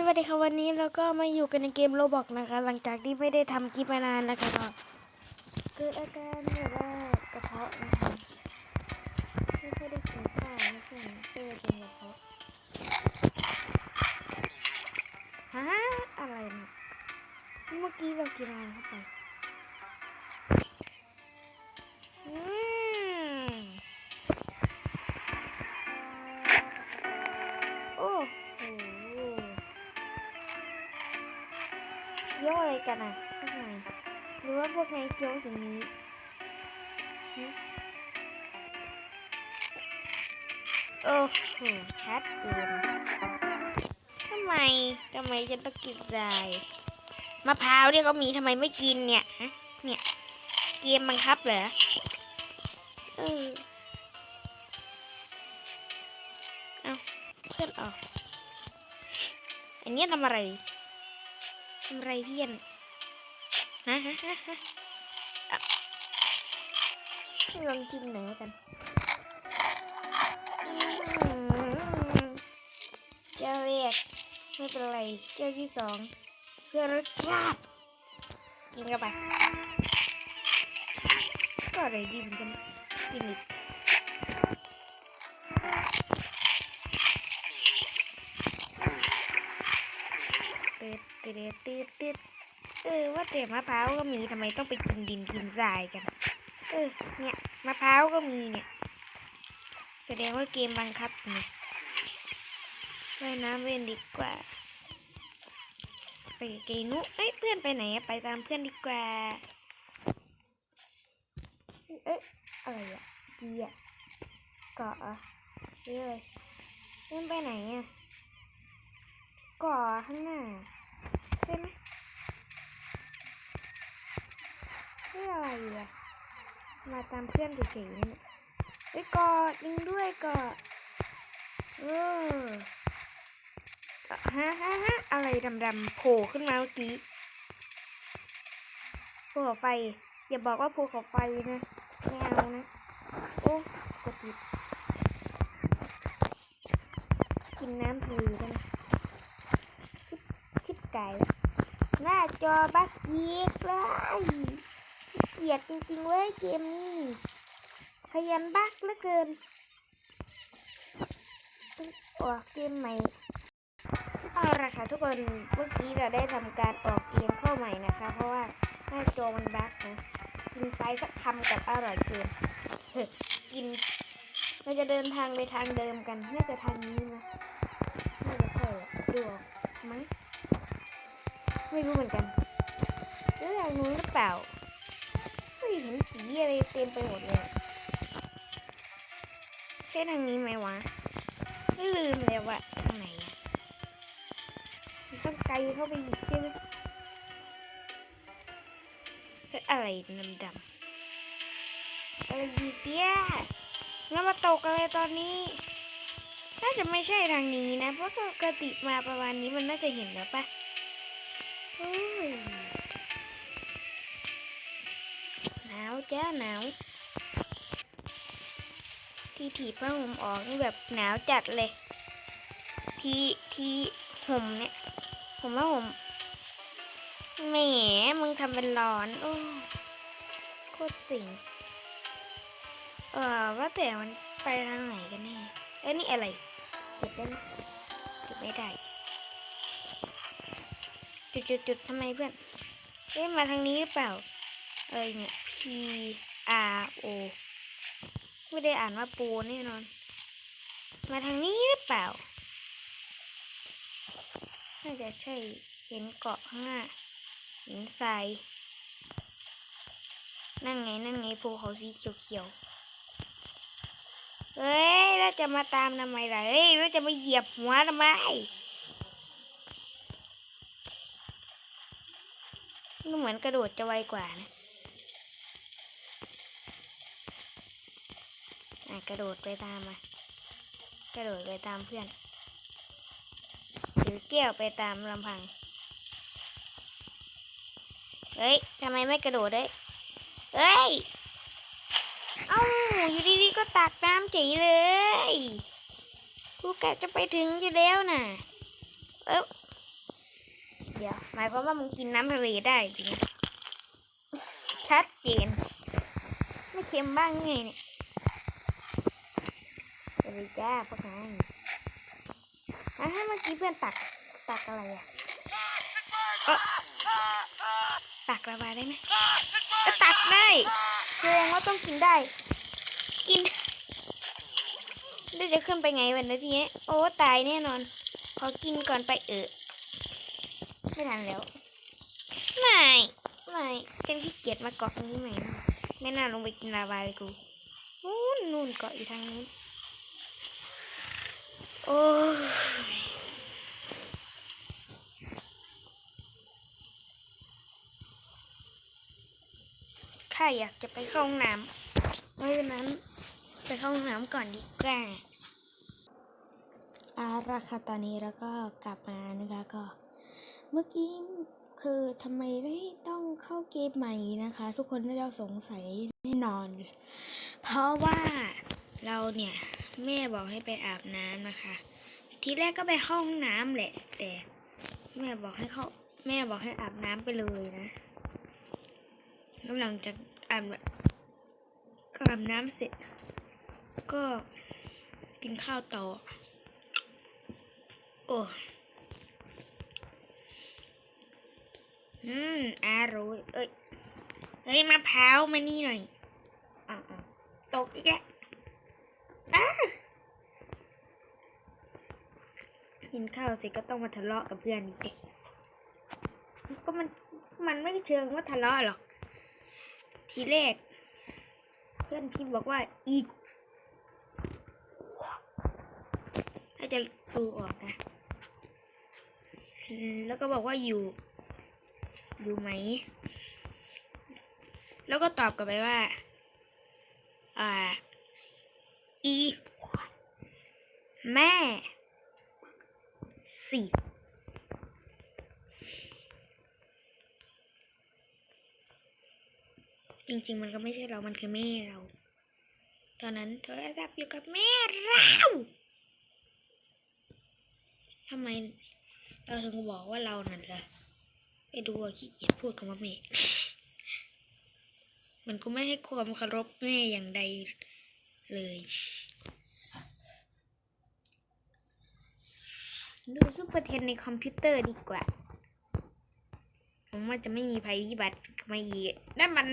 สวัสดีค่ะวันนี้เราก็มาอยู่กันในเกมโรบอกนะคะ หลังจากที่ไม่ได้ทำคลิปมานานนะคะก็เกิดอาการแบบว่ากระเพาะนะคะไม่ค่อยได้กินข้าวนะช่วงนี้ก็เลยเป็นกระเพาะฮะอะไรนะเมื่อกี้เรากินอะไรเข้าไป เคี้ยวอะไรกันอะพวกนายหรือว่าพวกนายเคี้ยวสิ่งนี้โอ้โหชัดเจนทำไมทำไมฉันต้องกินทรายมะพร้าวเนี่ยก็มีทำไมไม่กินเนี่ยฮะเนี่ยเกมบังคับเหรอเออเอาเพื่อนออกอันนี้ทำอะไร ทำไรเพี้ยนฮะฮะฮะฮะอะลองกินหน่อยกันอืมแก้วแรกไม่เป็นไรแก้วที่สองเพื่อรสชาติกินเข้าไปก็อร่อยดีเหมือนกันกินอีก ตืดตืดตืดตืดเออว่าแต่มะพร้าวก็มีทำไมต้องไปกินดินกินทรายกัน เออ เนี่ยมะพร้าวก็มีเนี่ย แสดงว่าเกมบังคับสินะว่ายน้ำเล่นดีกว่า ไปกับเกนุเอ้ยเพื่อนไปไหนไปตามเพื่อนดีกว่า เอ๊ะอะไรอะกีอะเกาะอะเรื่อยเพื่อนไปไหนอะเกาะข้างหน้า ใช่ไหมเพื่อะไรอะมาตามเพื่อนเฉยๆเนี่ยเอ้ยกาะยิงด้วยกาะเออเอ่อฮะฮะฮะอะไรดำๆโผล่ขึ้นมาเมื่อกี้ภูเขาไฟ อย่าบอกว่าภูเขาไฟนะไม่เอานะ โอ้กดผิดกินน้ำทะเลได้ไหมชิบชิบไก่ จอบักอีกเลยเกียดจริงๆเว้ยเกมนี้ พยันบักเหลือเกินออกเกมใหม่เอาละค่ะทุกคนเมื่อกี้เราได้ทำการออกเกมเข้าใหม่นะคะ เพราะว่าหน้าจอมันบักนะกินไซส์สักคำกับอร่อยเกินกินเราจะเดินทางไปทางเดิมกัน น่าจะทางนี้นะน่าจะใช่ดูออกมั้ง ไม่รู้เหมือนกันหรือทางนู้นหรือเปล่าเฮ้ยเห็นสีอะไรเต็มไปหมดเลยใช่ทางนี้ไหมวะไม่ลืมแล้วอะทางไหนอะมันต้องไกลเข้าไปอีกใช่ไหมอะไรดำๆอะไรดีเปี้ยแล้วมาตกอะไรตอนนี้ น่าจะไม่ใช่ทางนี้นะ เพราะปกติมาประมาณนี้มันน่าจะเห็นแล้วปะ หนาวจ้าหนาว ที่ถีบผ้าห่มออกนี่แบบหนาวจัดเลย ที่ที่ห่มเนี่ยผมว่าห่มแหมมึงทำเป็นร้อน โอ้โคตรสิงเออว่าแต่มันไปทางไหนกันแน่เอ้นี่อะไร เก็บได้ไหมเก็บไม่ได้ จุดจุดจุดทำไมเพื่อนเอ๊ะมาทางนี้หรือเปล่าเอ้ยเนี่ย P R O ไม่ได้อ่านว่าปูแน่นอน มาทางนี้หรือเปล่า น่าจะใช่เห็นเกาะข้างหน้าเห็นทรายนั่นไง นั่นไงภูเขาสีเขียวๆเฮ้ยเราจะมาตามทำไมล่ะเฮ้ยเราจะมาเหยียบหัวทำไม ดูเหมือนกระโดดจะไวกว่านะอะกระโดดไปตามมา กระโดดไปตามเพื่อน ถือแก้วไปตามลำพัง เฮ้ย ทำไมไม่กระโดดเด้ยเฮ้ย เอ้า อยู่ดีๆก็ตักน้ำจีเลย กูกะจะไปถึงอยู่แล้วน่ะ เอ๊บ เดียว หมายความว่ามึงกินน้ำทะเลได้จริงชัดเจน ไม่เค็มบ้างไงเนี่ยสวัสดีจ้าพวกนายอะให้เมื่อกี้เพื่อนตัก ตักอะไรอะตักระบายได้ไหมก็ตักได้แสดงว่าต้องกินได้ กินได้จะขึ้นไปไงวันนี้ทีนี้โอ้ตายแน่นอน ขอกินก่อนไปเออ ไม่ทันแล้ว ไม่ ไม่กันขี้เกียจมาเกาะนี้ใหม่ไม่น่าลงไปกินลาวาเลยกูนู่นนู่นเกาะอยู่ทางนู้นโอ้ยข้าอยากจะไปเข้าห้องน้ำเพราะฉะนั้นไปเข้าห้องน้ำก่อนดีกว่าอาราคาตอนนี้แล้วก็กลับมานะคะก็ เมื่อกี้คือทำไมได้ต้องเข้าเกมใหม่นะคะ ทุกคนน่าจะสงสัยแน่นอน เพราะว่าเราเนี่ย แม่บอกให้ไปอาบน้ำนะคะ ทีแรกก็ไปเข้าห้องน้ำแหละ แต่แม่บอกให้เข้าแม่บอกให้อาบน้ำไปเลยนะแล้วหลังจากอาบอาบน้ำเสร็จ ก็กินข้าวต่อ โอ้ อืมอร่อยเอ้ยเฮ้ยมะพร้าวมานี่หน่อยอ่าตกอีกแล้วอ้ากินข้าวเสร็จก็ต้องมาทะเลาะกับเพื่อนอีกเด็กก็มันมันไม่เชิงว่าทะเลาะหรอก ทีแรก เพื่อนพิมพ์บอกว่าอีกถ้าจะดูออกนะ แล้วก็บอกว่าอยู่ อยู่ไหม แล้วก็ตอบกลับไปว่า อ่า อีแม่สิจริงๆ มันก็ไม่ใช่เรา มันคือแม่เรา ตอนนั้นโทรศัพท์อยู่กับแม่เราทำไมเราถึงบอกว่าเรานั่นล่ะ ไปดูอะขี้เกียจพูดคำว่าแม่ มันก็ไม่ให้ความเคารพแม่อย่างใดเลยดูซุปเปอร์เทนในคอมพิวเตอร์ดีกว่า ผมว่าจะไม่มีภัยพิบัติมาอีกนั่นมัน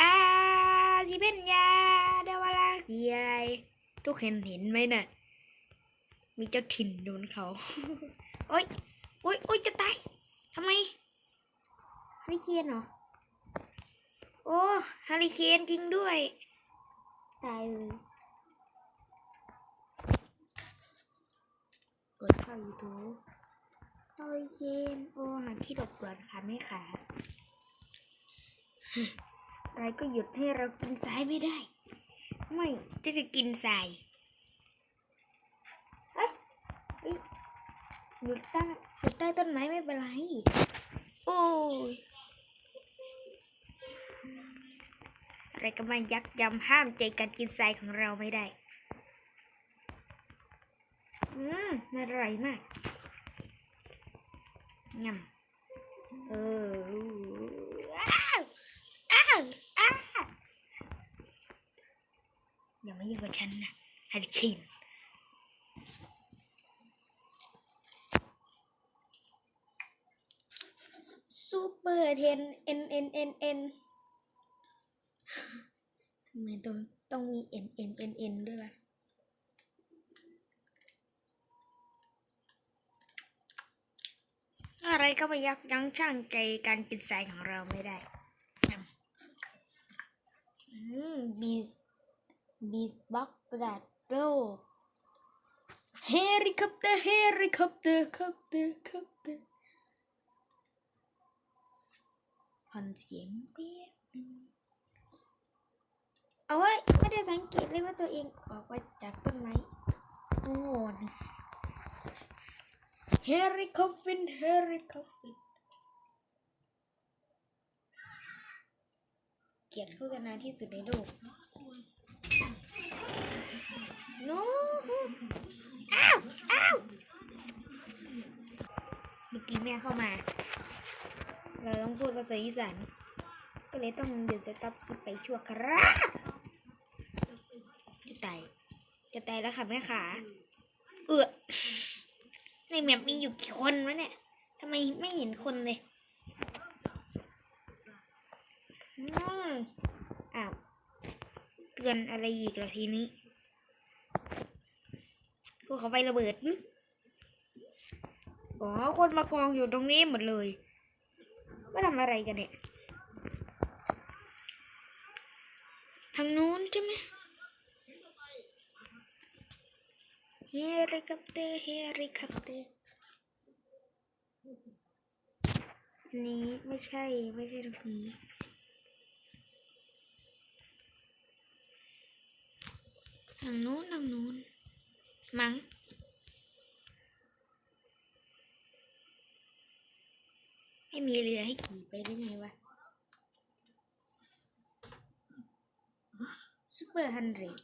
อาจิเป็นยาเดวาลาดีอะไร ทุกคนเห็นไหมน่ะ มีเจ้าถิ่นโดนเขา โอ๊ย โอ๊ย โอ๊ย จะตาย ทำไมฮาริเคนเหรอ โอ้ฮาริเคนจริงด้วย ตายเลยกดเข้า YouTube ฮาริเคนโอ้หาที่หลบก่อนค่ะแม่ขาอะไรก็หยุดให้เรากินทรายไม่ได้ ไม่จะจะกินทรายเอ้ยเอ้ย อยู่ใต้อยู่ใต้ต้นไม้ไม่เป็นไร โอ้ย อะไรก็มายักยำห้ามใจการกินทรายของเราไม่ได้ อืมอร่อยมากงำเอออ้าวอ้าวอ้าวอย่ามายุ่งกับฉันนะฮาริเคน ซูเปอร์เทนเอ็นเอ็นเอ็นเอ็นทำไมต้องต้องมี n n n n ด้วยล่ะอะไรก็ไม่ยักยั้งชั่งใจการกินทรายของเราไม่ได้อืมบีสบีสบ็อกแบดโดเฮลิคอปเตอร์เฮลิคอปเตอร์คอปเตอร์คอปเตอร์ พันเสียงเปียกหนึ่งเอาไว้ยไม่ได้สังเกตเลยว่าตัวเองออกมาจากต้นไม้โอ้โหนี่เฮริคอฟฟินเฮริคอฟฟินเกลียดโฆษณาที่สุดในโลก no อ้าวอ้าวเมื่อกี้แม่เข้ามา เราต้องพูดภาษาอีสานก็เลยต้องหยุดสต็อปคลิปไปชั่วครับจะตายจะตายแล้วค่ะแม่ขาเอือในแมปมีอยู่กี่คนวะเนี่ยทำไมไม่เห็นคนเลยอืมอ้าวเตือนอะไรอีกล่ะทีนี้ภูเขาไฟระเบิดอ๋อคนมากองอยู่ตรงนี้หมดเลย ว่าทำอะไรกันเนี่ย ทางนู้นใช่ไหมเฮลิคอปเตอร์เฮลิคอปเตอร์อันนี้ไม่ใช่ไม่ใช่ตรงนี้ทางนู้นทางนู้นมั้ง ไม่มีเรือให้ขี่ไปได้ไงวะซูเปอร์ฮันเดรด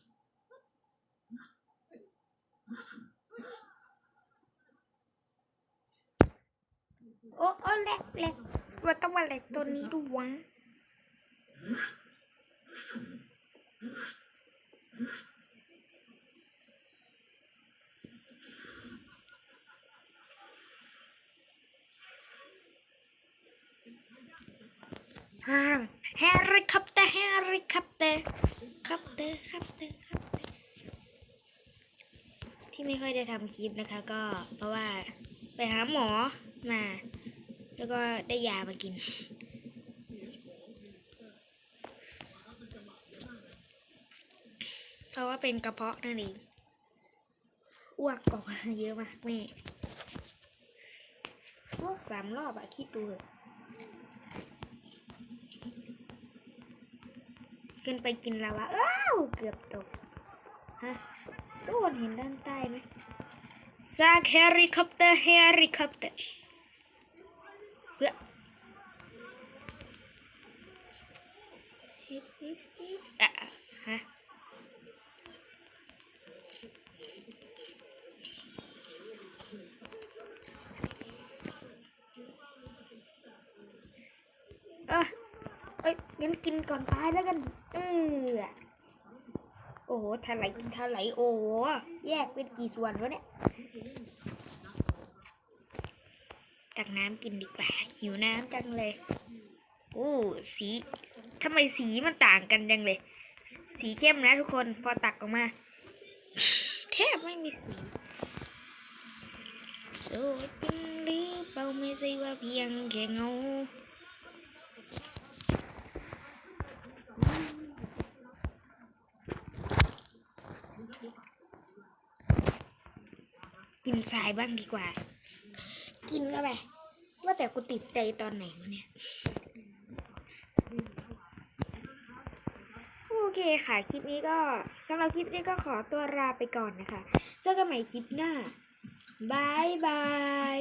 โอ้โอ้เล็กเล็กว่าต้องมาเล็กตัวนี้ดูวะฮ่าเฮลิคอปเตอร์เฮลิคอปเตอร์คอปเตอร์คอปเตอร์คอปเตอร์ที่ไม่ค่อยได้ทำคลิปนะคะ ก็เพราะว่าไปหาหมอมา แล้วก็ได้ยามากิน เพราะว่าเป็นกระเพาะนั่นเองอ้วกออกมาเยอะมากแม่อ้วกสามรอบอะคิดดูขึ้นไปกินลาวาอ้ เกือบตก ฮะทุกคนเห็นด้านใต้ไหมซากเฮลิคอปเตอร์เฮลิคอปเตอร์เพื่ออะฮะเออเอ้ยงั้นกินก่อนตายแล้วกัน เออ อ้โหถลายถลายโอ้โหแยกเป็นกี่ส่วนวะเนี่ย ตักน้ำกินดีกว่า หิวน้ำจังเลย โอ้สีทำไมสีมันต่างกันจังเลย สีเข้มนะทุกคน พอตักออกมา แทบไม่มีสีโสดจริงหรือเปล่าไม่ใช่ว่าเพียงแค่เงา กินทรายบ้างดีกว่า กินก็ไปว่าแต่กูติดใจตอนไหนวะเนี่ยโอเคค่ะ คลิปนี้ก็สำหรับคลิปนี้ก็ขอตัวลาไปก่อนนะคะ เจอกันใหม่คลิปหน้าบายบาย